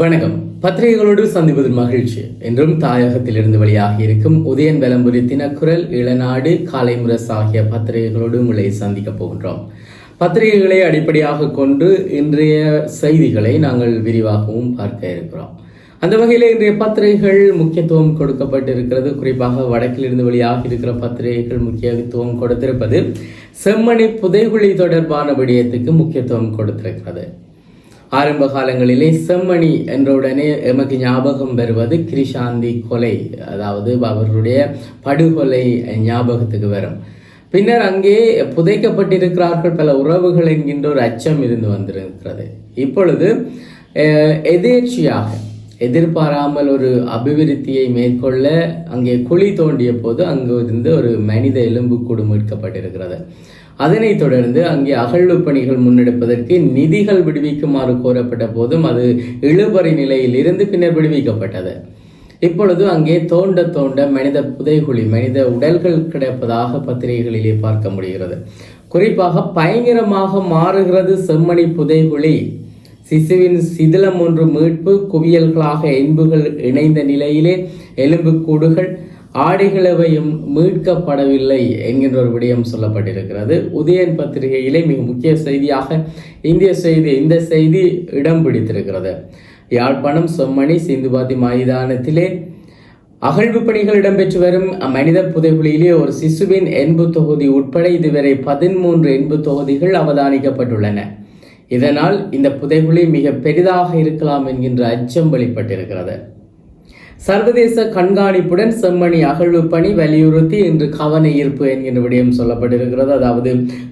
வணக்கம். பத்திரிகைகளோடு சந்திப்பதில் மகிழ்ச்சி. என்றும் தாயகத்திலிருந்து வெளியாகி இருக்கும் உதயன் வெலம்புரி தினக்குரல் இளநாடு காலை முரசு ஆகிய பத்திரிகைகளோடு உங்களை சந்திக்க போகின்றோம். பத்திரிகைகளை அடிப்படையாக கொண்டு இன்றைய செய்திகளை நாங்கள் விரிவாகவும் பார்க்க இருக்கிறோம். அந்த வகையில் இன்றைய பத்திரிகைகள் முக்கியத்துவம் கொடுக்கப்பட்டிருக்கிறது. குறிப்பாக வடக்கிலிருந்து வெளியாக இருக்கிற பத்திரிகைகள் முக்கியத்துவம் கொடுத்திருப்பது செம்மணி புதைகுழி தொடர்பான விடயத்துக்கு முக்கியத்துவம் கொடுத்திருக்கிறது. ஆரம்ப காலங்களிலே செம்மணி என்றவுடனே எமக்கு ஞாபகம் வருவது கிரிஷாந்தி கொலை அதாவது அவர்களுடைய படுகொலை ஞாபகத்துக்கு வரும். பின்னர் அங்கே புதைக்கப்பட்டிருக்கிறார்கள் பல உறவுகள் என்கின்ற ஒரு அச்சம் இருந்து வந்திருக்கிறது. இப்பொழுது அஹ், எதேர்ச்சியாக எதிர்பாராமல் ஒரு அபிவிருத்தியை மேற்கொள்ள அங்கே குழி தோண்டிய போது அங்கு இருந்து ஒரு மனித எலும்புக்கூடு மீட்கப்பட்டிருக்கிறது. அதனைத் தொடர்ந்து அங்கே அகழ்வு பணிகள் முன்னெடுப்பதற்கு நிதிகள் விடுவிக்குமாறு கோரப்பட்ட போதும் அது இழுபறி நிலையில் இருந்து பின்னர் விடுவிக்கப்பட்டது. இப்பொழுது அங்கே தோண்ட தோண்ட மனித புதைகுழி மனித உடல்கள் கிடைப்பதாக பத்திரிகைகளிலே பார்க்க முடிகிறது. குறிப்பாக பயங்கரமாக மாறுகிறது செம்மணி புதைகுழி. சிசுவின் சிதிலம் ஒன்று மீட்பு குவியல்களாக எலும்புகள் இணைந்த நிலையிலே எலும்புக்கூடுகள் ஆடைகளவையும் மீட்கப்படவில்லை என்கின்ற ஒரு விடயம் சொல்லப்பட்டிருக்கிறது. உதயன் பத்திரிகையிலே மிக முக்கிய செய்தியாக இந்திய செய்தி இந்த செய்தி இடம் பிடித்திருக்கிறது. யாழ்ப்பாணம் செம்மணி சிந்துபாதி மைதானத்திலே அகழ்வு பணிகள் இடம்பெற்று வரும். மனித புதைகுழியிலே ஒரு சிசுவின் எண்பு தொகுதி உட்பட இதுவரை பதிமூன்று எண்பு தொகுதிகள் அவதானிக்கப்பட்டுள்ளன. இதனால் இந்த புதைகுழி மிக பெரிதாக இருக்கலாம் என்கின்ற அச்சம் வெளிப்பட்டிருக்கிறது. சர்வதேச கண்காணிப்புடன் செம்மணி அகழ்வு பணி வலியுறுத்தி இன்று கவன ஈர்ப்பு என்கின்ற விடயம் சொல்லப்பட்டிருக்கிறது. அதாவது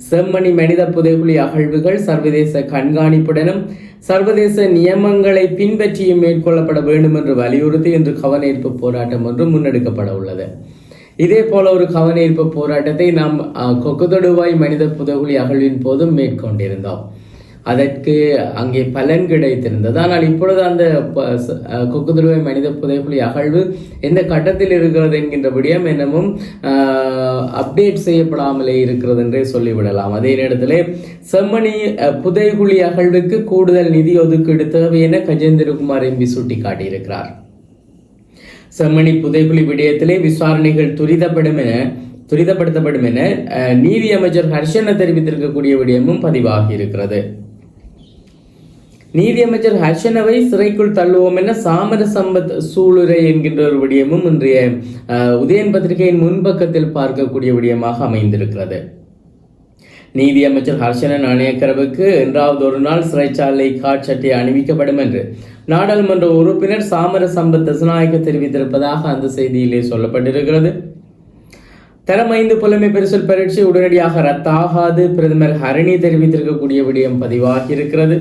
செம்மணி மனித புதைகுழி அகழ்வுகள் சர்வதேச கண்காணிப்புடனும் சர்வதேச நியமங்களை பின்பற்றியும் மேற்கொள்ளப்பட வேண்டும் என்று வலியுறுத்தி இன்று கவன ஈர்ப்பு போராட்டம் ஒன்று முன்னெடுக்கப்பட உள்ளது. இதே போல ஒரு கவன ஈர்ப்பு போராட்டத்தை நாம் கொக்குதொடுவாய் மனித புதைகுழி அகழ்வின் போதும் மேற்கொண்டிருந்தோம். அதற்கு அங்கே பலன் கிடைத்திருந்தது. ஆனால் இப்பொழுது அந்த ப- ச- மனித புதைப்புலி அகழ்வு எந்த கட்டத்தில் இருக்கிறது என்கின்ற விடயம் என்னமும் அப்டேட் செய்யப்படாமலே இருக்கிறது என்றே சொல்லிவிடலாம். அதே நேரத்தில் செம்மணி அஹ், புதைகுழி அகழ்வுக்கு கூடுதல் நிதி ஒதுக்கீடு தேவை என கஜேந்திரகுமார் எம்பி சுட்டிக்காட்டியிருக்கிறார். செம்மணி புதைகுழி விடயத்திலே விசாரணைகள் துரிதப்படும் என துரிதப்படுத்தப்படும் என அஹ், நீதி அமைச்சர் ஹர்ஷன தெரிவித்திருக்கக்கூடிய விடயமும் பதிவாகி இருக்கிறது நீதியமைச்சர் ஹர்ஷனவை சிறைக்குள் தள்ளுவோம் என சாமர சம்பத் சூளுரை என்கின்ற ஒரு விடயமும் இன்றைய உதயன் பத்திரிகையின் முன்பக்கத்தில் பார்க்கக்கூடிய விடயமாக அமைந்திருக்கிறது. நீதியமைச்சர் ஹர்ஷன நாணயக்கரவுக்கு என்றாவது ஒரு நாள் சிறைச்சாலை காட்சட்டை அணிவிக்கப்படும் என்று நாடாளுமன்ற உறுப்பினர் சாமர சம்பத் தசநாயக்க தெரிவித்திருப்பதாக அந்த செய்தியிலே சொல்லப்பட்டிருக்கிறது. தரம் ஐந்து புலமை பரிசல் பரீட்சை உடனடியாக ரத்தாகாது. பிரதமர் ஹரணி தெரிவித்திருக்கக்கூடிய விடயம் பதிவாகி இருக்கிறது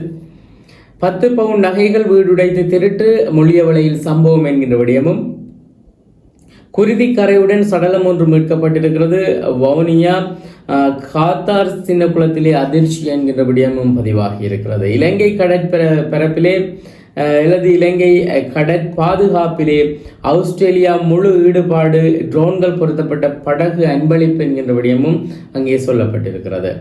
பத்து பவுன் நகைகள் வீடுடைத்து திருட்டு மொழியவளையில் சம்பவம் என்கின்ற விடயமும் குருதி கரையுடன் சடலம் ஒன்று மீட்கப்பட்டிருக்கிறது. வவுனியா காத்தார் சின்ன குளத்திலே அதிர்ச்சி என்கின்ற விடயமும் பதிவாகி இருக்கிறது. இலங்கை கடற்பர பரப்பிலே அல்லது இலங்கை கடற் கடற்பாதுகாப்பிலே ஆஸ்திரேலியா முழு ஈடுபாடு ட்ரோன்கள் பொருத்தப்பட்ட படகு அன்பளிப்பு என்கின்ற விடயமும் அங்கே சொல்லப்பட்டிருக்கிறது.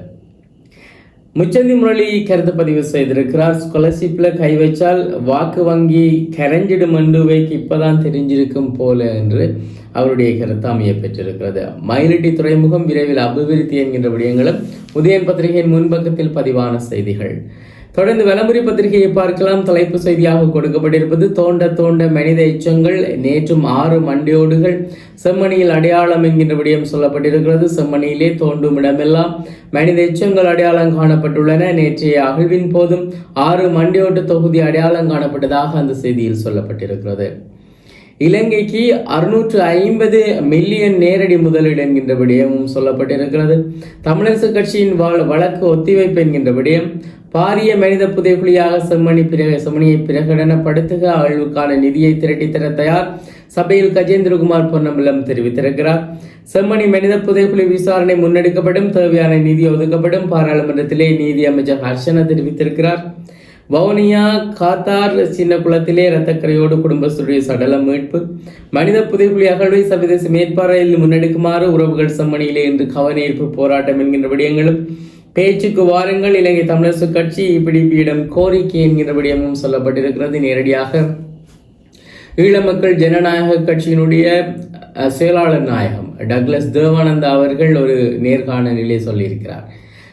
முச்சந்தி முரளி கருத்து பதிவு செய்திருக்கிறார். ஸ்காலர்ஷிப்பில் கை வச்சால் வாக்கு வங்கி கரைஞ்சிடும் மண்டுவைக்கு இப்பதான் தெரிஞ்சிருக்கும் போல என்று அவருடைய கருத்து அமைய பெற்றிருக்கிறது. மயிலிட்டி துறைமுகம் விரைவில் அபிவிருத்தி என்கின்ற விடயங்களும் உதயன் பத்திரிகையின் முன்பக்கத்தில் பதிவான செய்திகள். தொடர்ந்து விளம்பரி பத்திரிகையை பார்க்கலாம். தலைப்பு செய்தியாக கொடுக்கப்பட்டிருப்பது தோண்ட தோண்ட மனித எச்சங்கள் நேற்றும் ஆறு மண்டையோடுகள் செம்மணியில் அடையாளம் என்கின்ற விடயம் சொல்லப்பட்டிருக்கிறது. செம்மணியிலே தோண்டும் இடமெல்லாம் மனித எச்சங்கள் அடையாளம் காணப்பட்டுள்ளன. நேற்றைய அகழ்வின் போதும் ஆறு மண்டையோட்டு தொகுதி அடையாளம் காணப்பட்டதாக அந்த செய்தியில் சொல்லப்பட்டிருக்கிறது. இலங்கைக்கு அறுநூற்று ஐம்பது மில்லியன் நேரடி முதலீடு என்கின்ற விடயமும் சொல்லப்பட்டிருக்கிறது. தமிழரசு கட்சியின் வழக்கு ஒத்திவைப்பு என்கின்ற விடயம் பாரிய மனித புதைகுழியாக செம்மணி பிர செம்மணியை பிரகடனப்படுத்துக. ஆழ்வுக்கான நிதியை திரட்டித்தர தர தயார். சபையில் கஜேந்திரகுமார் பொன்னம்பலம் தெரிவித்திருக்கிறார். செம்மணி மனித புதைகுழி விசாரணை முன்னெடுக்கப்படும். தேவையான நிதி ஒதுக்கப்படும். பாராளுமன்றத்திலே நீதி அமைச்சர் ஹர்ஷன தெரிவித்திருக்கிறார். வவுனியா காத்தார் சின்ன குளத்திலே இரத்தக்கரையோடு குடும்பஸ்தருடைய சடலம் மீட்பு. மனித புதைக்குழி அகழ்வை சர்வதேச மேற்பார்வையில் முன்னெடுக்குமாறு உறவுகள் செம்மணியிலே இன்று கவனஈர்ப்பு போராட்டம் என்கின்ற விடயங்களும் பேச்சுக்கு வாருங்கள் இலங்கை தமிழரசு கட்சி பிடிபியிடம் கோரிக்கை என்கிற விடயமும் சொல்லப்பட்டிருக்கிறது. நேரடியாக ஈழ மக்கள் ஜனநாயக கட்சியினுடைய செயலாளர் நாயகம் டக்ளஸ் தேவானந்தா அவர்கள் ஒரு நேர்காணலிலே சொல்லியிருக்கிறார்.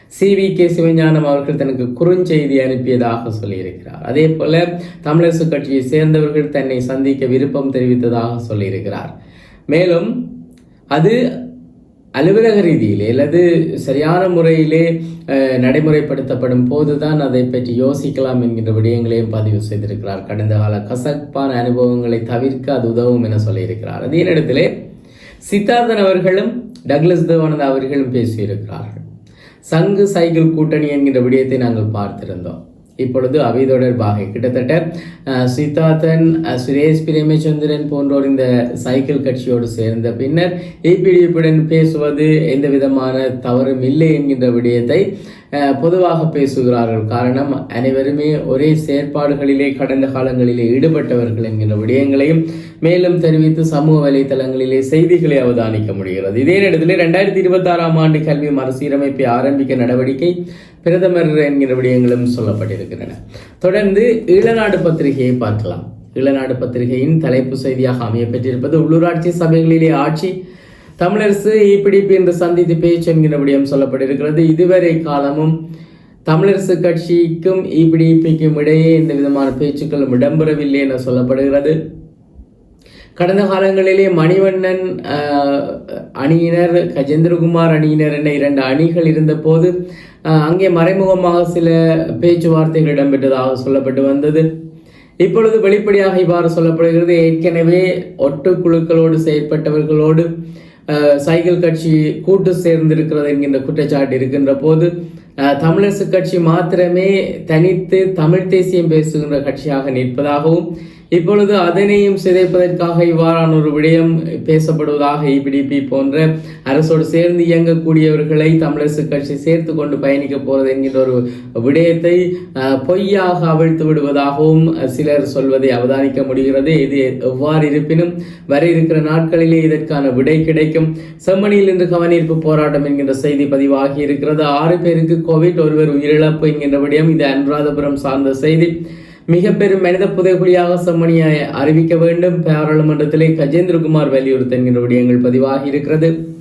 சி. வி. கே. சிவஞானம் அவர்கள் தனக்கு குறுஞ்செய்தி அனுப்பியதாக சொல்லியிருக்கிறார். அதே போல தமிழரசு கட்சியை சேர்ந்தவர்கள் தன்னை சந்திக்க விருப்பம் தெரிவித்ததாக சொல்லியிருக்கிறார். மேலும் அது அலுவலக ரீதியிலே அல்லது சரியான முறையிலே நடைமுறைப்படுத்தப்படும் போதுதான் அதை பற்றி யோசிக்கலாம் என்கின்ற விடயங்களையும் பதிவு செய்திருக்கிறார். கடந்த கால கசப்பான அனுபவங்களை தவிர்க்க அது உதவும் என சொல்லியிருக்கிறார். அதே நேரத்தில் சித்தார்த்தன் அவர்களும் டக்லஸ் தேவானந்தா அவர்களும் பேசியிருக்கிறார்கள். சங்கு சைக்கிள் கூட்டணி என்கின்ற விடயத்தை நாங்கள் பார்த்திருந்தோம். இப்பொழுது அவை தொடர்பாக கிட்டத்தட்ட அஹ், சித்தார்த்தன் சுரேஷ் பிரேமச்சந்திரன் போன்றோர் இந்த சைக்கிள் கட்சியோடு சேர்ந்த பின்னர் ஏபிடிஎஃப்புடன் பேசுவது எந்த விதமான தவறும் இல்லை என்கின்ற விடயத்தை பொதுவாக பேசுகிறார்கள். காரணம் அனைவருமே ஒரே செயற்பாடுகளிலே கடந்த காலங்களிலே ஈடுபட்டவர்கள் என்கின்ற விடயங்களையும் மேலும் தெரிவித்து சமூக வலைதளங்களிலே செய்திகளை அவதானிக்க முடிகிறது. இதே நேரத்தில் இரண்டாயிரத்தி இருபத்தி ஆறாம் ஆண்டு கல்வி மறுசீரமைப்பை ஆரம்பிக்க நடவடிக்கை பிரதமர் என்கிற விடயங்களும் சொல்லப்பட்டிருக்கின்றன. தொடர்ந்து ஈழநாடு பத்திரிகையை பார்க்கலாம். ஈழநாடு பத்திரிகையின் தலைப்பு செய்தியாக அமைய பெற்றிருப்பது உள்ளூராட்சி சபைகளிலே ஆட்சி தமிழரசு இபிடிபி என்று சந்தித்து பேச்சு என்கிற விடயம் சொல்லப்பட்டிருக்கிறது. இதுவரை காலமும் தமிழரசு கட்சிக்கும் இபிடிபிக்கும் இடையே எந்த விதமான பேச்சுக்களும் இடம்பெறவில்லை என சொல்லப்படுகிறது. கடந்த காலங்களிலே மணிவண்ணன் ஆஹ், அணியினர் கஜேந்திரகுமார் அணியினர் என இரண்டு அணிகள் இருந்தபோது அங்கே மறைமுகமாக சில பேச்சுவார்த்தைகள் இடம்பெற்றதாக சொல்லப்பட்டு வந்தது. இப்பொழுது வெளிப்படையாக இவ்வாறு சொல்லப்படுகிறது. ஏற்கனவே ஒட்டு குழுக்களோடு செயற்பட்டவர்களோடு சைக்கிள் கட்சி கூட்டு சேர்ந்திருக்கிறது என்கின்ற குற்றச்சாட்டு இருக்கின்ற போது தமிழரசு கட்சி மாத்திரமே தனித்து தமிழ் தேசியம் பேசுகின்ற கட்சியாக நிற்பதாகவும் இப்பொழுது அதனையும் சிதைப்பதற்காக இவ்வாறான ஒரு விடயம் பேசப்படுவதாக இபிடிபி போன்ற அரசோடு சேர்ந்து இயங்கக்கூடியவர்களை தமிழரசு கட்சி சேர்த்து கொண்டு பயணிக்க போறது என்கின்ற ஒரு விடயத்தை அஹ், பொய்யாக அவிழ்த்து விடுவதாகவும் சிலர் சொல்வதை அவதானிக்க முடிகிறது. இது எவ்வாறு இருப்பினும் வர இருக்கிற நாட்களிலே இதற்கான விடை கிடைக்கும். செம்மணியில் இன்று கவனீர்ப்பு போராட்டம் என்கின்ற செய்தி பதிவாகி இருக்கிறது. ஆறு பேருக்கு கோவிட் ஒருவர் உயிரிழப்பு என்கின்ற விடயம். இது அனுராதபுரம் சார்ந்த செய்தி. மிக பெரும் மனித புதைகுழியாக செம்மணியை அறிவிக்க வேண்டும். பாராளுமன்றத்திலே கஜேந்திரகுமார் வலியுறுத்த என்கின்ற விடயங்கள் பதிவாகி இருக்கிறது.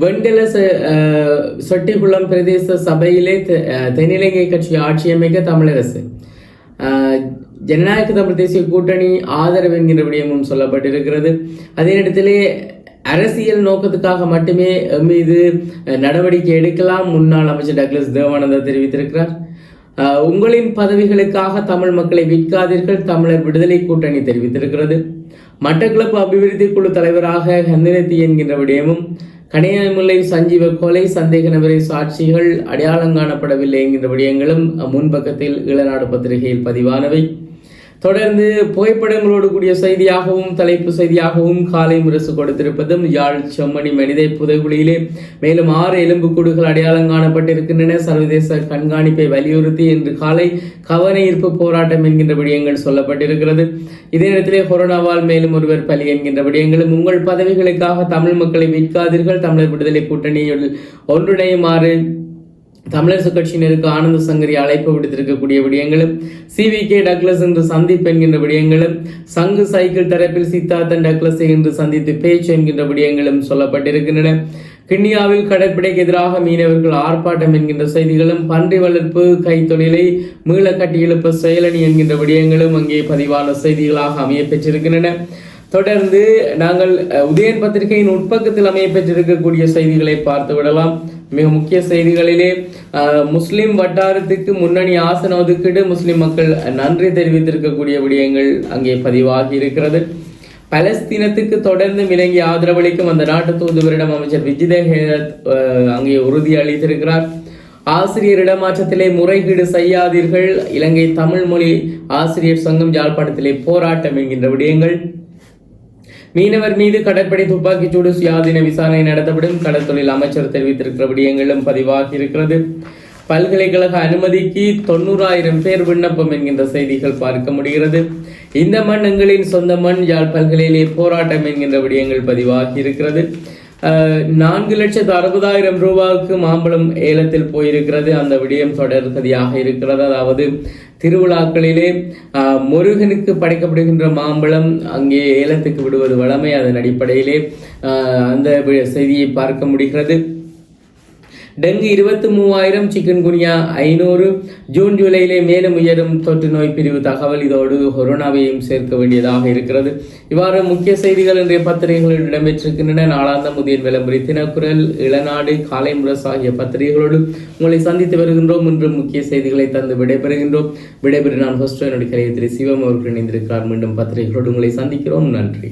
வெண்டல ச- சொட்டிக்குளம் பிரதேச சபையிலே தென்னிலங்கை கட்சி ஆட்சி அமைக்க தமிழரசு. ஜனநாயக தமிழ் தேசிய கூட்டணி ஆதரவு என்கின்ற விடயமும் சொல்லப்பட்டிருக்கிறது. அதே நேரத்திலே அரசியல் நோக்கத்துக்காக மட்டுமே மீது நடவடிக்கை எடுக்கலாம். முன்னாள் அமைச்சர் டக்ளஸ் தேவானந்தா தெரிவித்திருக்கிறார். உங்களின் பதவிகளுக்காக தமிழ் மக்களை விற்காதீர்கள். தமிழர் விடுதலை கூட்டணி தெரிவித்திருக்கிறது. மட்டக்களப்பு அபிவிருத்தி குழு தலைவராக ஹந்திரத்தி என்கின்ற விடயமும் கனியாமுல்லை சஞ்சீவ கொலை சந்தேக நபரை சாட்சிகள் அடையாளம் காணப்படவில்லை என்கின்ற விடயங்களும் முன்பக்கத்தில் இளநாடு பத்திரிகையில் பதிவானவை. தொடர்ந்து புகைப்படங்களோடு கூடிய செய்தியாகவும் தலைப்பு செய்தியாகவும் காலை முரசு கொடுத்திருப்பதும் யாழ் செம்மணி மனித புதைகுழியிலே. மேலும் ஆறு எலும்புக்கூடுகள் அடையாளம் காணப்பட்டிருக்கின்றன. சர்வதேச கண்காணிப்பை வலியுறுத்தி இன்று காலை கவன ஈர்ப்பு போராட்டம் என்கின்ற விடயங்கள் சொல்லப்பட்டிருக்கிறது. இதே நேரத்திலே கொரோனாவால் மேலும் ஒருவர் பலி என்கின்ற விடயங்களும் உங்கள் பதவிகளுக்காக தமிழ் மக்களை விற்காதீர்கள் தமிழர் விடுதலை கூட்டணியில் ஒன்றிணையுமாறு தமிழரசு கட்சியினருக்கு ஆனந்த சங்கரி அழைப்பு விடுத்திருக்கக்கூடிய விடயங்களும் சி வி கே டக்ளஸ் என்று சந்திப்பு என்கின்ற விடயங்களும் சங்கு சைக்கிள் தரப்பில் சித்தார்த்தன் டக்ளஸை என்று சந்தித்து பேச்சு என்கின்ற விடயங்களும் சொல்லப்பட்டிருக்கின்றன. கிண்ணியாவில் கடற்படைக்கு எதிராக மீனவர்கள் ஆர்ப்பாட்டம் என்கின்ற செய்திகளும் பன்றி வளர்ப்பு கைத்தொழிலை மீள கட்டியெழுப்ப செயலணி என்கின்ற விடயங்களும் அங்கே பதிவான செய்திகளாக அமைய பெற்றிருக்கின்றன. தொடர்ந்து நாங்கள் உதயன் பத்திரிகையின் உட்பக்கத்தில் அமைய பெற்றிருக்கக்கூடிய செய்திகளை பார்த்து விடலாம். மிக முக்கிய செய்திகளிலே முஸ்லிம் வட்டாரத்துக்கு முன்னணி ஆசன ஒதுக்கீடு முஸ்லிம் மக்கள் நன்றி தெரிவித்திருக்கக்கூடிய விடயங்கள் அங்கே பதிவாகி இருக்கிறது. பலஸ்தீனத்துக்கு தொடர்ந்து விளங்கி ஆதரவளிக்கும் அந்த நாட்டு தூதுவரிடம் அமைச்சர் விஜித அஹ், அங்கே உறுதி அளித்திருக்கிறார். ஆசிரியர் இடமாற்றத்திலே முறைகேடு செய்யாதீர்கள். இலங்கை தமிழ் மொழி ஆசிரியர் சங்கம் யாழ்ப்பாணத்திலே போராட்டம் என்கின்ற விடயங்கள். மீனவர் மீது கடற்படை துப்பாக்கிச்சூடு சுயாதீன விசாரணை நடத்தப்படும். கடற்தொழில் அமைச்சர் தெரிவித்திருக்கிற விடயங்களும் பதிவாகி இருக்கிறது. பல்கலைக்கழக அனுமதிக்கு தொண்ணூறாயிரம் பேர் விண்ணப்பம் என்கின்ற செய்திகள் பார்க்க முடிகிறது. இந்த மண் எங்களின் சொந்த மண் யாழ் பல்கலையிலே போராட்டம் என்கின்ற விடயங்கள் பதிவாகி இருக்கிறது. நான்கு லட்சத்து அறுபதாயிரம் ரூபாய்க்கு மாம்பழம் ஏலத்தில் போயிருக்கிறது. அந்த விடயம் தொடர்கதியாக இருக்கிறது. அதாவது திருவிழாக்களிலே முருகனுக்கு படைக்கப்படுகின்ற மாம்பழம் அங்கே ஏலத்துக்கு விடுவது வழமை. அதன் அடிப்படையிலே அந்த வி- செய்தியை பார்க்க முடிகிறது. டெங்கு இருபத்தி மூவாயிரம் சிக்கன் குனியா ஐநூறு ஜூன் ஜூலையிலே மேலும் உயரும் தொற்று நோய் பிரிவு தகவல் இதோடு கொரோனாவையும் சேர்க்க வேண்டியதாக இருக்கிறது. இவ்வாறு முக்கிய செய்திகள் இன்றைய பத்திரிகைகளில் இடம்பெற்றிருக்கின்றன. நாளாந்த முதிய விளம்பரி தினக்குரல் இளநாடு காலை முரசு ஆகிய பத்திரிகைகளோடு உங்களை சந்தித்து வருகின்றோம். இன்று முக்கிய செய்திகளை தந்து விடைபெறுகின்றோம். விடைபெறு நான் ஹோஸ்டோ என்னுடைய கலையை திரு சிவம் அவர்கள் இணைந்திருக்கிறார். மீண்டும் பத்திரிகைகளோடு உங்களை சந்திக்கிறோம். நன்றி.